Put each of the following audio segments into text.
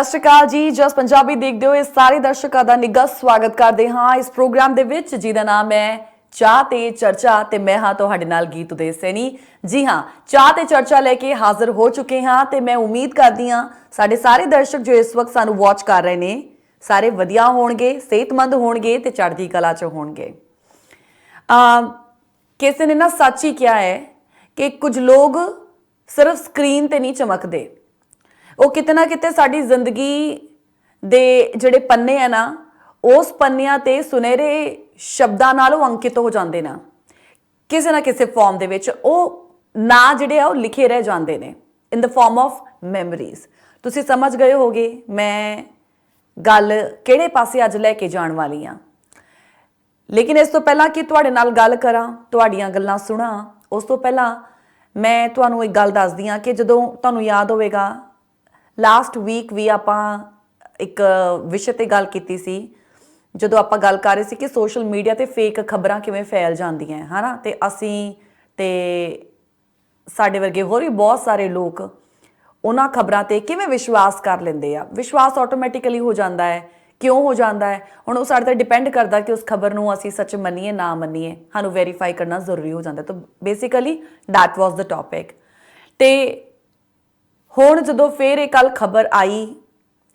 ਸਤਿ ਸ਼੍ਰੀ ਅਕਾਲ ਜੀ, ਜਸ ਪੰਜਾਬੀ ਦੇਖਦੇ ਹੋ ਇਹ ਸਾਰੇ ਦਰਸ਼ਕਾਂ ਦਾ ਨਿੱਘਾ ਸਵਾਗਤ ਕਰਦੇ ਹਾਂ। ਇਸ ਪ੍ਰੋਗਰਾਮ ਦੇ ਵਿੱਚ ਜਿਹਦਾ ਨਾਮ ਹੈ ਚਾਹ ਤੇ ਚਰਚਾ ਤੇ ਮੈਂ ਹਾਂ ਤੁਹਾਡੇ ਨਾਲ ਗੀਤ ਉਦੇ ਸੈਣੀ। ਜੀ ਹਾਂ, ਚਾਹ ਤੇ ਚਰਚਾ ਲੈ ਕੇ ਹਾਜ਼ਰ ਹੋ ਚੁੱਕੇ ਹਾਂ ਤੇ ਮੈਂ ਉਮੀਦ ਕਰਦੀ ਹਾਂ ਸਾਡੇ ਸਾਰੇ ਦਰਸ਼ਕ ਜੋ ਇਸ ਵਕਤ ਸਾਨੂੰ ਵਾਚ ਕਰ ਰਹੇ ਨੇ, ਸਾਰੇ ਵਧੀਆ ਹੋਣਗੇ, ਸਿਹਤਮੰਦ ਹੋਣਗੇ ਤੇ ਚੜ੍ਹਦੀ ਕਲਾ 'ਚ ਹੋਣਗੇ। ਆ ਕਿਸੇ ਨੇ ਨਾ ਸੱਚ ਹੀ ਕਿਹਾ ਹੈ ਕਿ ਕੁਝ ਲੋਕ ਸਿਰਫ ਸਕਰੀਨ ਤੇ ਨਹੀਂ ਚਮਕਦੇ। ਉਹ ਕਿਤੇ ਨਾ ਕਿਤੇ ਸਾਡੀ ਜ਼ਿੰਦਗੀ ਦੇ ਜਿਹੜੇ ਪੰਨੇ ਆ ਨਾ, ਉਸ ਪੰਨਿਆਂ ਤੇ ਸੁਨਹਿਰੇ ਸ਼ਬਦਾਂ ਨਾਲ ਉਹ ਅੰਕਿਤ ਹੋ ਜਾਂਦੇ ਨਾ। ਕਿਸੇ ਨਾ ਕਿਸੇ ਫਾਰਮ ਦੇ ਵਿੱਚ ਉਹ ਨਾਂ ਜਿਹੜੇ ਆ, ਉਹ ਲਿਖੇ ਰਹਿ ਜਾਂਦੇ ਨੇ। In the form of memories ਤੁਸੀਂ ਸਮਝ ਗਏ ਹੋਗੇ ਮੈਂ ਗੱਲ ਕਿਹੜੇ ਪਾਸੇ ਅੱਜ ਲੈ ਕੇ ਜਾਣ ਵਾਲੀ ਆ। ਲੇਕਿਨ ਇਸ ਤੋਂ ਪਹਿਲਾਂ ਕਿ ਤੁਹਾਡੇ ਨਾਲ ਗੱਲ ਕਰਾਂ, ਤੁਹਾਡੀਆਂ ਗੱਲਾਂ ਸੁਣਾ, ਉਸ ਤੋਂ ਪਹਿਲਾਂ ਮੈਂ ਤੁਹਾਨੂੰ ਇੱਕ ਗੱਲ ਦੱਸਦੀ ਹਾਂ ਕਿ ਜਦੋਂ ਤੁਹਾਨੂੰ ਯਾਦ ਹੋਵੇਗਾ ਲਾਸਟ ਵੀਕ ਵੀ ਆਪਾਂ ਇੱਕ ਵਿਸ਼ੇ ਤੇ ਗੱਲ ਕੀਤੀ ਸੀ, ਜਦੋਂ ਆਪਾਂ ਗੱਲ ਕਰ ਰਹੇ ਸੀ ਕਿ ਸੋਸ਼ਲ ਮੀਡੀਆ ਤੇ ਫੇਕ ਖਬਰਾਂ ਕਿਵੇਂ ਫੈਲ ਜਾਂਦੀਆਂ ਹਨਾ? ਤੇ ਅਸੀਂ ਤੇ ਸਾਡੇ ਵਰਗੇ ਹੋਰ ਵੀ ਬਹੁਤ ਸਾਰੇ ਲੋਕ ਉਹਨਾਂ ਖਬਰਾਂ ਤੇ ਕਿਵੇਂ ਵਿਸ਼ਵਾਸ ਕਰ ਲੈਂਦੇ ਆ? ਵਿਸ਼ਵਾਸ ਆਟੋਮੈਟਿਕਲੀ ਹੋ ਜਾਂਦਾ ਹੈ। ਕਿਉਂ ਹੋ ਜਾਂਦਾ ਹੈ? ਹੁਣ ਉਹ ਸਾਡੇ ਤੇ ਡਿਪੈਂਡ ਕਰਦਾ ਕਿ ਉਸ ਖਬਰ ਨੂੰ ਅਸੀਂ ਸੱਚ ਮੰਨੀਏ, ਨਾ ਮੰਨੀਏ। ਸਾਨੂੰ ਵੈਰੀਫਾਈ ਕਰਨਾ ਜ਼ਰੂਰੀ ਹੋ ਜਾਂਦਾ। ਤਾਂ ਬੇਸਿਕਲੀ that was ਦਾ topic. ਤੇ ਹੁਣ ਜਦੋਂ ਫੇਰ ਇਹ ਕੱਲ ਖਬਰ ਆਈ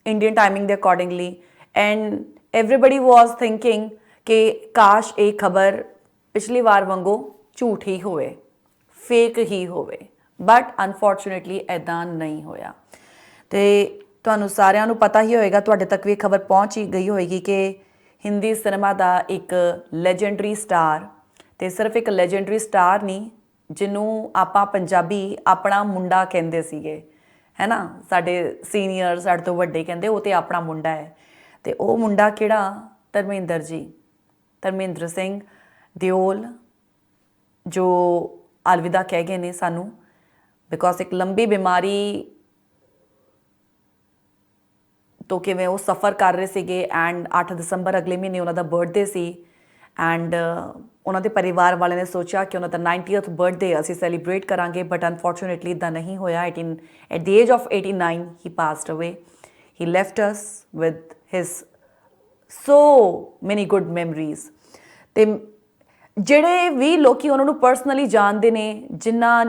ਇੰਡੀਅਨ ਟਾਈਮਿੰਗ ਦੇ accordingly and everybody was thinking ਕਿ ਕਾਸ਼ ਇਹ ਖਬਰ ਪਿਛਲੀ ਵਾਰ ਵਾਂਗੂ ਝੂਠ ਹੀ ਹੋਵੇ ਫੇਕ ਹੀ ਹੋਵੇ ਬਟ ਅਨਫੋਰਚੂਨੇਟਲੀ ਐਦਾਂ ਨਹੀਂ ਹੋਇਆ। ਤੇ ਤੁਹਾਨੂੰ ਸਾਰਿਆਂ ਨੂੰ ਪਤਾ ਹੀ ਹੋਏਗਾ, ਤੁਹਾਡੇ ਤੱਕ ਵੀ ਖਬਰ ਪਹੁੰਚ ਹੀ ਗਈ ਹੋਏਗੀ ਕਿ ਹਿੰਦੀ ਸਿਨੇਮਾ ਦਾ ਇੱਕ ਲੈਜੈਂਡਰੀ ਸਟਾਰ ਤੇ ਸਿਰਫ ਇੱਕ ਲੈਜੈਂਡਰੀ ਸਟਾਰ ਨਹੀਂ, ਜਿਹਨੂੰ ਆਪਾਂ ਪੰਜਾਬੀ ਆਪਣਾ ਮੁੰਡਾ ਕਹਿੰਦੇ ਸੀਗੇ। ਹੈ ਨਾ ਸਾਡੇ ਸੀਨੀਅਰ ਸਾਡੇ ਤੋਂ ਵੱਡੇ ਕਹਿੰਦੇ ਉਹ ਤੇ ਆਪਣਾ ਮੁੰਡਾ ਹੈ। ਤੇ ਉਹ ਮੁੰਡਾ ਕਿਹੜਾ? ਧਰਮਿੰਦਰ ਜੀ। ਧਰਮਿੰਦਰ ਸਿੰਘ ਦਿਓਲ, ਜੋ ਅਲਵਿਦਾ ਕਹਿ ਗਏ ਨੇ ਸਾਨੂੰ। ਬਿਕੋਜ਼ ਇੱਕ ਲੰਬੀ ਬਿਮਾਰੀ ਤੋਂ ਕਿਵੇਂ ਉਹ ਸਫਰ ਕਰ ਰਹੇ ਸੀਗੇ ਐਂਡ 8 ਦਸੰਬਰ ਅਗਲੇ ਮਹੀਨੇ ਉਹਨਾਂ ਦਾ ਬਰਥਡੇ ਸੀ। ਐਂਡ ਉਹਨਾਂ ਦੇ ਪਰਿਵਾਰ ਵਾਲਿਆਂ ਨੇ ਸੋਚਿਆ ਕਿ ਉਹਨਾਂ ਦਾ 90th ਬਰਥਡੇ ਅਸੀਂ ਸੈਲੀਬ੍ਰੇਟ ਕਰਾਂਗੇ ਬਟ ਅਨਫੋਰਚੂਨੇਟਲੀ ਇਦਾਂ ਨਹੀਂ ਹੋਇਆ। 18 at the age of 89 he passed away he left us with his so many good memories ਤੇ ਜਿਹੜੇ ਵੀ ਲੋਕੀ ਉਹਨਾਂ ਨੂੰ ਪਰਸਨਲੀ ਜਾਣਦੇ ਨੇ ਜਿਨ੍ਹਾਂ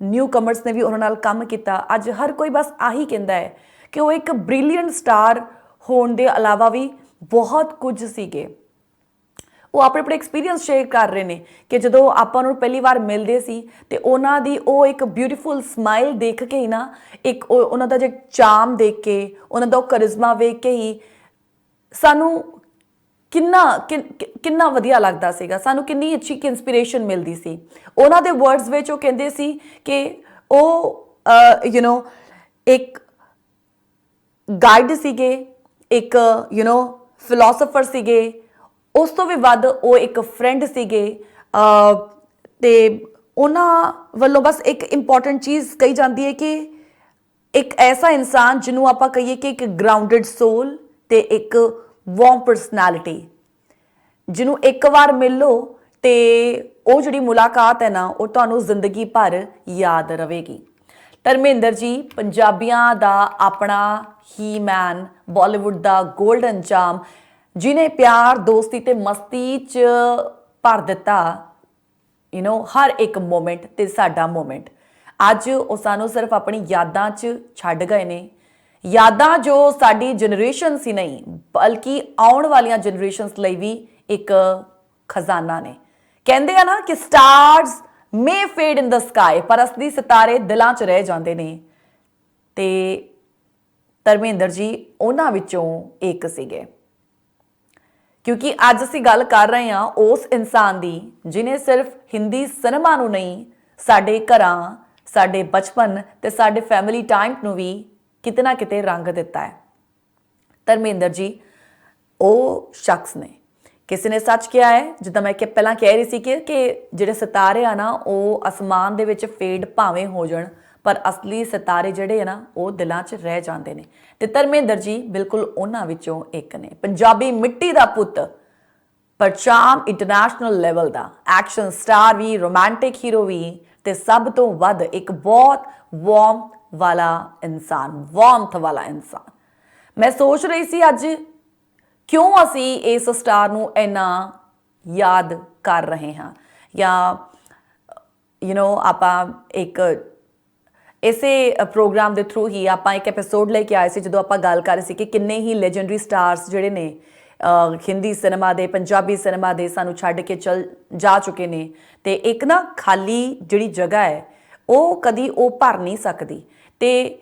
ਨਿਊ ਕਮਰਸ ਨੇ ਵੀ ਉਹਨਾਂ ਨਾਲ ਕੰਮ ਕੀਤਾ, ਅੱਜ ਹਰ ਕੋਈ ਬਸ ਆਹੀ ਕਹਿੰਦਾ ਹੈ ਕਿ ਉਹ ਇੱਕ ਬ੍ਰਿਲੀਅੰਟ ਸਟਾਰ ਹੋਣ ਦੇ ਇਲਾਵਾ ਵੀ ਬਹੁਤ ਕੁਝ ਸੀਗੇ। ਉਹ ਆਪਣੇ ਆਪਣੇ ਐਕਸਪੀਰੀਅੰਸ ਸ਼ੇਅਰ ਕਰ ਰਹੇ ਨੇ ਕਿ ਜਦੋਂ ਆਪਾਂ ਨੂੰ ਪਹਿਲੀ ਵਾਰ ਮਿਲਦੇ ਸੀ ਤੇ ਉਹਨਾਂ ਦੀ ਉਹ ਇੱਕ ਬਿਊਟੀਫੁਲ ਸਮਾਈਲ ਦੇਖ ਕੇ ਹੀ ਨਾ ਇੱਕ ਉਹ- ਉਹਨਾਂ ਦਾ ਜੇ ਚਾਮ ਦੇਖ ਕੇ ਉਹਨਾਂ ਦਾ ਉਹ ਕਰਿਸ਼ਮਾ ਵੇਖ ਕੇ ਹੀ ਸਾਨੂੰ ਕਿੰਨਾ ਕਿੰਨ- ਕਿ- ਕਿੰਨਾ ਵਧੀਆ ਲੱਗਦਾ ਸੀਗਾ ਸਾਨੂੰ ਕਿੰਨੀ ਅੱਛੀ ਇਨਸਪੀਰੇਸ਼ਨ ਮਿਲਦੀ ਸੀ ਉਹਨਾਂ ਦੇ ਵਰਡਸ ਵਿੱਚ ਉਹ ਕਹਿੰਦੇ ਸੀ ਕਿ ਉਹ ਯੂ نو ਇੱਕ ਗਾਈਡ ਸੀਗੇ ਇੱਕ ਯੂ نو ਫਿਲਾਸਫਰ ਸੀਗੇ ਉਸ ਤੋਂ ਵੀ ਵੱਧ ਉਹ ਇੱਕ ਫਰੈਂਡ ਸੀਗੇ ਅ, ਤੇ ਉਹਨਾਂ ਵੱਲੋਂ ਬਸ ਇੱਕ ਇੰਪੋਰਟੈਂਟ ਚੀਜ਼ ਕਹੀ ਜਾਂਦੀ ਹੈ ਕਿ ਇੱਕ ਐਸਾ ਇਨਸਾਨ ਜਿਹਨੂੰ ਆਪਾਂ ਕਹੀਏ ਕਿ ਇੱਕ ਗਰਾਊਂਡਡ ਸੋਲ ਤੇ ਇੱਕ ਵਾਰਮ ਪਰਸਨੈਲਿਟੀ ਜਿਹਨੂੰ ਇੱਕ ਵਾਰ ਮਿਲ ਲਓ ਤੇ ਉਹ ਜਿਹੜੀ ਮੁਲਾਕਾਤ ਹੈ ਨਾ ਉਹ ਤੁਹਾਨੂੰ ਜ਼ਿੰਦਗੀ ਭਰ ਯਾਦ ਰਹੇਗੀ। ਧਰਮਿੰਦਰ ਜੀ ਪੰਜਾਬੀਆਂ ਦਾ ਆਪਣਾ ਹੀ ਮੈਨ ਬਾਲੀਵੁੱਡ ਦਾ 골ਡਨ ਚਾਮ ਜਿਨੇ ਪਿਆਰ, ਦੋਸਤੀ ਤੇ ਮਸਤੀ ਚ ਭਰ ਦਿੱਤਾ ਯੂ نو ਹਰ ਇੱਕ ਮੂਮੈਂਟ ਤੇ ਸਾਡਾ ਮੂਮੈਂਟ ਅੱਜ ਉਹ ਸਾਨੂੰ ਸਿਰਫ ਆਪਣੀ ਯਾਦਾਂ 'ਚ ਛੱਡ ਗਏ ਨੇ। ਯਾਦਾਂ ਜੋ ਸਾਡੀ ਜਨਰੇਸ਼ਨ ਸੀ ਨਹੀਂ, ਬਲਕਿ ਆਉਣ ਵਾਲੀਆਂ ਜਨਰੇਸ਼ਨਸ ਲਈ ਵੀ ਇੱਕ ਖਜ਼ਾਨਾ ਨੇ। ਕਹਿੰਦੇ ਆ ਨਾ ਕਿ stars may fade in the sky ਪਰ ਅਸਲੀ ਸਿਤਾਰੇ ਦਿਲਾਂ 'ਚ ਰਹਿ ਜਾਂਦੇ ਨੇ। ਤੇ ਧਰਮਿੰਦਰ ਜੀ, ਉਹਨਾਂ ਵਿੱਚੋਂ ਇੱਕ ਸੀਗੇ। ਕਿਉਂਕਿ ਅੱਜ ਅਸੀਂ ਗੱਲ ਕਰ ਰਹੇ ਹਾਂ ਉਸ ਇਨਸਾਨ ਦੀ ਜਿਨੇ ਸਿਰਫ ਹਿੰਦੀ ਸਿਨੇਮਾ ਨੂੰ ਨਹੀਂ, ਸਾਡੇ ਘਰਾਂ, ਸਾਡੇ ਬਚਪਨ ਤੇ ਸਾਡੇ ਫੈਮਿਲੀ ਟਾਈਮ ਨੂੰ ਵੀ ਕਿਤੇ ਨਾ ਕਿਤੇ ਰੰਗ ਦਿੱਤਾ ਹੈ। ਧਰਮਿੰਦਰ ਜੀ, ਉਹ ਸ਼ਖਸ ਨੇ। ਕਿਸੇ ਨੇ ਸੱਚ ਕਿਹਾ ਹੈ? ਜਿੱਦਾਂ ਮੈਂ ਕਿ ਪਹਿਲਾਂ ਕਹਿ ਰਹੀ ਸੀ ਕਿ ਕਿ ਜਿਹੜੇ ਸਿਤਾਰੇ ਆ ਨਾ, ਉਹ ਅਸਮਾਨ ਦੇ ਵਿੱਚ ਫੇਡ ਭਾਵੇਂ ਹੋ ਜਾਣ। ਪਰ ਅਸਲੀ ਸਿਤਾਰੇ ਜਿਹੜੇ ਆ ਨਾ, ਉਹ ਦਿਲਾਂ 'ਚ ਰਹਿ ਜਾਂਦੇ ਨੇ। ਤੇ ਧਰਮਿੰਦਰ ਜੀ ਬਿਲਕੁਲ ਉਹਨਾਂ ਵਿੱਚੋਂ ਇੱਕ ਨੇ। ਪੰਜਾਬੀ ਮਿੱਟੀ ਦਾ ਪੁੱਤ ਪਰਚਾਮ ਇੰਟਰਨੈਸ਼ਨਲ ਲੈਵਲ ਦਾ। ਐਕਸ਼ਨ ਸਟਾਰ ਵੀ ਰੋਮਾਂਟਿਕ ਹੀਰੋ ਵੀ, ਤੇ ਸਭ ਤੋਂ ਵੱਧ ਇੱਕ ਬਹੁਤ ਵਾਰਮ ਵਾਲਾ ਇਨਸਾਨ ਵਾਰਮਥ ਵਾਲਾ ਇਨਸਾਨ। ਮੈਂ ਸੋਚ ਰਹੀ ਸੀ ਅੱਜ, ਕਿਉਂ ਅਸੀਂ ਇਸ ਸਟਾਰ ਨੂੰ ਇੰਨਾ ਯਾਦ ਕਰ ਰਹੇ ਹਾਂ? ਜਾਂ ਯੂ نو ਆਪਾਂ ਇੱਕ ਇਸੇ ਪ੍ਰੋਗਰਾਮ ਦੇ ਥਰੂ ਹੀ ਆਪਾਂ ਇੱਕ ਐਪੀਸੋਡ ਲੈ ਕੇ ਆਏ ਸੀ, ਜਦੋਂ ਆਪਾਂ ਗੱਲ ਕਰ ਰਹੇ ਸੀ ਕਿ ਕਿੰਨੇ ਹੀ ਲੈਜੈਂਡਰੀ ਸਟਾਰਸ ਜਿਹੜੇ ਨੇ ਹਿੰਦੀ ਸਿਨੇਮਾ ਦੇ, ਪੰਜਾਬੀ ਸਿਨੇਮਾ ਦੇ ਸਾਨੂੰ ਛੱਡ ਕੇ ਚਲ, ਜਾ ਚੁੱਕੇ ਨੇ। ਤੇ ਇੱਕ ਨਾ ਖਾਲੀ ਜਿਹੜੀ ਜਗ੍ਹਾ ਹੈ, ਉਹ ਕਦੀ ਉਹ ਭਰ ਨਹੀਂ ਸਕਦੀ। ਤੇ